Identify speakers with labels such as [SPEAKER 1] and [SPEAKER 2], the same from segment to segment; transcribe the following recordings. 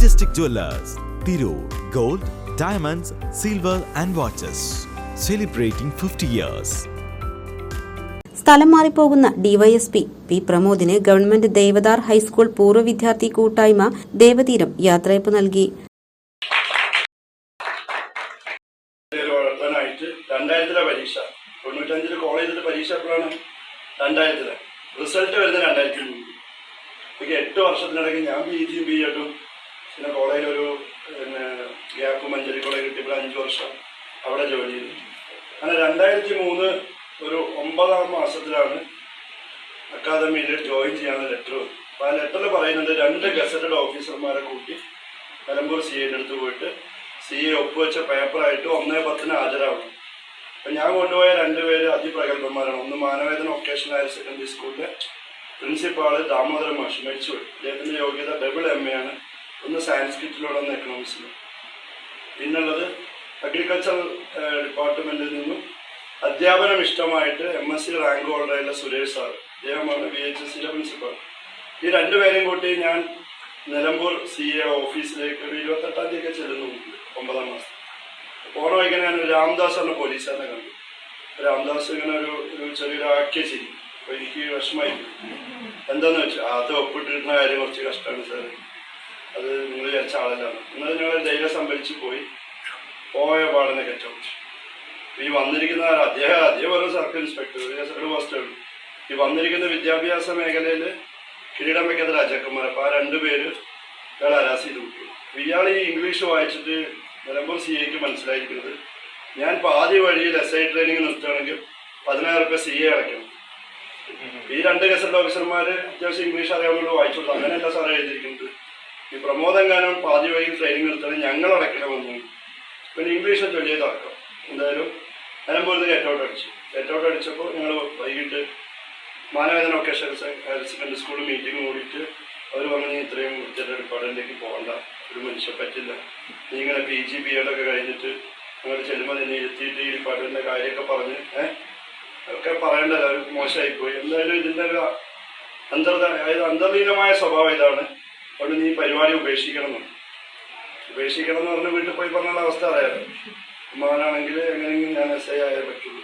[SPEAKER 1] Majestic jewellers Tirur gold diamonds silver and watches celebrating fifty years
[SPEAKER 2] സ്ഥലം മാറിപ്പോകുന്ന DYSP P പ്രമോദിന് government Devadhar high school പൂർവ വിദ്യാർത്ഥി കൂട്ടായ്മ ദേവതീരം യാത്രയപ്പ് നൽകി.
[SPEAKER 3] രണ്ടായിരത്തിലെ പരീക്ഷ. കോളേജിലെ പരീക്ഷ എപ്പോഴാണ്? രണ്ടായിരത്തിൽ. റിസൾട്ട് വരുന്നത് രണ്ടായിരത്തി എനിക്ക് എട്ട് വർഷത്തിനിടയ്ക്ക് ഞാൻ പി ജിയും ബി എഡും പിന്നെ കോളേജിൽ ഒരു പിന്നെ ഗ്യാപ്പ് മഞ്ചേരി കോളേജ് കിട്ടിയപ്പോൾ അഞ്ച് വർഷം അവിടെ ജോലി ചെയ്തു. അങ്ങനെ രണ്ടായിരത്തി മൂന്ന് ഒരു ഒമ്പതാം മാസത്തിലാണ് അക്കാദമിയിൽ ജോയിൻ ചെയ്യാൻ ലെറ്റർ അപ്പോൾ ആ ലെറ്ററിൽ പറയുന്നത് രണ്ട് ഗസറ്റഡ് ഓഫീസർമാരെ കൂട്ടി നിലമ്പൂർ സി എയുടെ അടുത്ത് പോയിട്ട് സി എ ഒപ്പുവെച്ച പേപ്പറായിട്ട് ഒന്നേ പത്തിന് ഹാജരാവണം അപ്പം ഞാൻ കൊണ്ടുപോയ രണ്ടുപേര് അതിപ്രഗത്ഭന്മാരാണ്. ഒന്ന് മാനവേദന വൊക്കേഷണൽ ഹയർ സെക്കൻഡറി സ്കൂളിലെ പ്രിൻസിപ്പാൾ ദാമോദരൻ മാഷ് മരിച്ചുപോയി. അദ്ദേഹത്തിന്റെ യോഗ്യത ഡബിൾ എം എ ആണ്. ഒന്ന് സാൻസ്ക്രിറ്റിലൂടെ ഒന്ന് എക്കണോമിക്സിലും പിന്നുള്ളത് അഗ്രികൾച്ചർ ഡിപ്പാർട്ട്മെന്റിൽ നിന്നും അധ്യാപനം ഇഷ്ടമായിട്ട് എം എസ് സി റാങ്ക് ഹോൾഡറായുള്ള സുരേഷ് സാർ അദ്ദേഹമാണ് ബി എച്ച് എസ് സിയിലെ പ്രിൻസിപ്പൽ ഈ രണ്ടുപേരെയും കൂട്ടി ഞാൻ നിലമ്പൂർ സി എ ഓഫീസിലേക്ക് ഒരു ഇരുപത്തെട്ടാം തീയതി ഒക്കെ ചെല്ലുന്നു ഒമ്പതാം മാസം. പോണ വൈകുന്നേരം ഞാൻ രാംദാസ് എന്ന പോലീസുകാരനെ കണ്ടു. രാംദാസ് ഇങ്ങനെ ഒരു ഒരു ചെറിയൊരു ആക്കിയ ചെയ്യും അപ്പൊ എനിക്ക് വിഷമായി എന്താന്ന് വെച്ചാൽ അത് ഒപ്പിട്ടിരുന്ന കാര്യം കുറച്ച് കഷ്ടമാണ് സാർ അത് നിങ്ങൾ വിചാരിച്ച ആളല്ലാണ് നിങ്ങൾ ഞങ്ങൾ ധൈര്യം സംഭരിച്ച് പോയി പോയ പാടുന്ന കെട്ടോടിച്ചു ഈ വന്നിരിക്കുന്ന അദ്ദേഹം അദ്ദേഹം ഒരു സർക്കിൾ ഇൻസ്പെക്ടർ മാസ്റ്റർ ഈ വന്നിരിക്കുന്ന വിദ്യാഭ്യാസ മേഖലയിൽ കിരീടം വെക്കാത്ത രാജാക്കന്മാർ അപ്പോൾ ആ രണ്ടുപേര് ഇയാൾ അരാസ് ചെയ്ത് വിട്ടു ഇയാൾ ഈ ഇംഗ്ലീഷ് വായിച്ചിട്ട് നിലമ്പൂർ സി എക്ക് മനസ്സിലായിരിക്കുന്നത്. ഞാൻ പാതി വഴിയിൽ എസ് ഐ ട്രെയിനിങ് നിർത്തുകയാണെങ്കിൽ പതിനായിരം റുപ്യ സി എ അടയ്ക്കണം. ഈ രണ്ട് ഗസറ്റ് ഓഫീസർമാർ അത്യാവശ്യം ഇംഗ്ലീഷ് അറിയാവുന്നത് വായിച്ചു കൊടുത്തു അങ്ങനെയല്ല സാറേ എഴുതിയിരിക്കുന്നത്. ഈ പ്രമോദങ്കാനം പാതി വഴിയിൽ ട്രെയിനിങ് എടുത്തത് ഞങ്ങൾ അടയ്ക്കണമെന്നും പിന്നെ ഇംഗ്ലീഷ് ചൊല്ലിയത് അടക്കം എന്തായാലും നിലമ്പൂരിൽ നിന്ന് ഗെറ്റ് ഔട്ട് അടിച്ചു. ഗെറ്റ് ഔട്ട് അടിച്ചപ്പോൾ ഞങ്ങൾ വൈകിട്ട് Manavedan vocation higher secondary school meeting കൂടിയിട്ട് അവർ പറഞ്ഞു ഇത്രയും ഉച്ചയുടെ ഡിപ്പാർട്ട്മെന്റിലേക്ക് പോകണ്ട ഒരു മനുഷ്യ പറ്റില്ല. നീ ഇങ്ങനെ പി ജി ബി എഡൊക്കെ കഴിഞ്ഞിട്ട് ഞങ്ങൾ ചെല്ലുമ്പോൾ നിന്നെ ഇരുത്തിയിട്ട് ഈ ഡിപ്പാർട്ട്മെന്റിന്റെ കാര്യമൊക്കെ പറഞ്ഞ് ഏഹ് ഒക്കെ പറയേണ്ടല്ലോ അത് മോശമായിപ്പോയി. എന്തായാലും ഇതിന്റെ ഒരു അന്തർദ അതായത് അന്തർലീനമായ സ്വഭാവം ഇതാണ്. അതുകൊണ്ട് നീ പരിപാടി ഉപേക്ഷിക്കണം ഉപേക്ഷിക്കണം എന്ന് പറഞ്ഞ് വീട്ടിൽ പോയി പറഞ്ഞുള്ള അവസ്ഥ അറിയാറ് മകനാണെങ്കിൽ എങ്ങനെയെങ്കിലും ഞാൻ എസ് ഐ ആയേ പറ്റുള്ളൂ.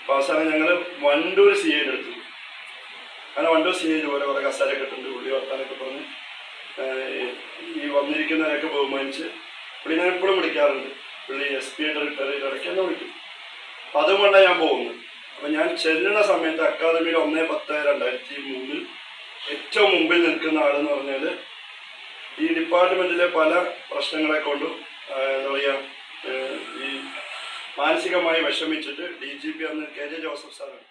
[SPEAKER 3] അപ്പൊ അവസാനം ഞങ്ങൾ വണ്ടൂർ സി ഐ എടുത്തു അങ്ങനെ വണ്ടൂർ സി ഐ പോലെ കുറെ കസാരൊക്കെ ഇട്ടുണ്ട് പുള്ളി വർത്താനൊക്കെ പറഞ്ഞ് ഈ വന്നിരിക്കുന്നവരൊക്കെ ബഹുമാനിച്ച് പുള്ളി ഞാൻ എപ്പോഴും വിളിക്കാറുണ്ട്. പുള്ളി എസ് പി ആയിട്ട് റിട്ടയർ ഇടയ്ക്ക് എന്നെ വിളിക്കും. അതുകൊണ്ടാണ് ഞാൻ പോകുന്നത്. അപ്പൊ ഞാൻ ചെല്ലുന്ന സമയത്ത് അക്കാദമിയിൽ ഒന്നേ പത്ത് രണ്ടായിരത്തി മൂന്നിൽ ഏറ്റവും മുമ്പിൽ നിൽക്കുന്ന ആളെന്ന് പറഞ്ഞാൽ ഈ ഡിപ്പാർട്ട്മെന്റിലെ പല പ്രശ്നങ്ങളെ കൊണ്ടും എന്താ പറയുക ഈ മാനസികമായി വിഷമിച്ചിട്ട് ഡി ജി പി അന്ന് കെ ജെ ജോസഫ് സാറാണ്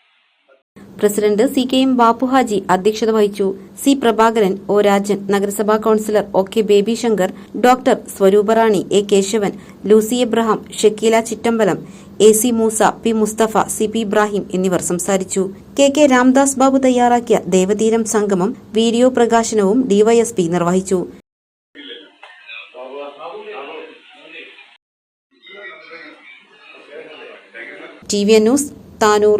[SPEAKER 2] president C K M Bappuhaji അധ്യക്ഷത വഹിച്ചു. സി പ്രഭാകരൻ ഒ രാജൻ നഗരസഭാ councillor O K Baby Shankar doctor Swaruparani A Kesavan Lucy Abraham Shakeela Chittambalam A C Moosa P Musthafa C P Ibrahim എന്നിവർ സംസാരിച്ചു. K K Ramdas Babu തയ്യാറാക്കിയ ദേവതീരം സംഗമം video പ്രകാശനവും DYSP നിർവഹിച്ചു. T V news Tanur.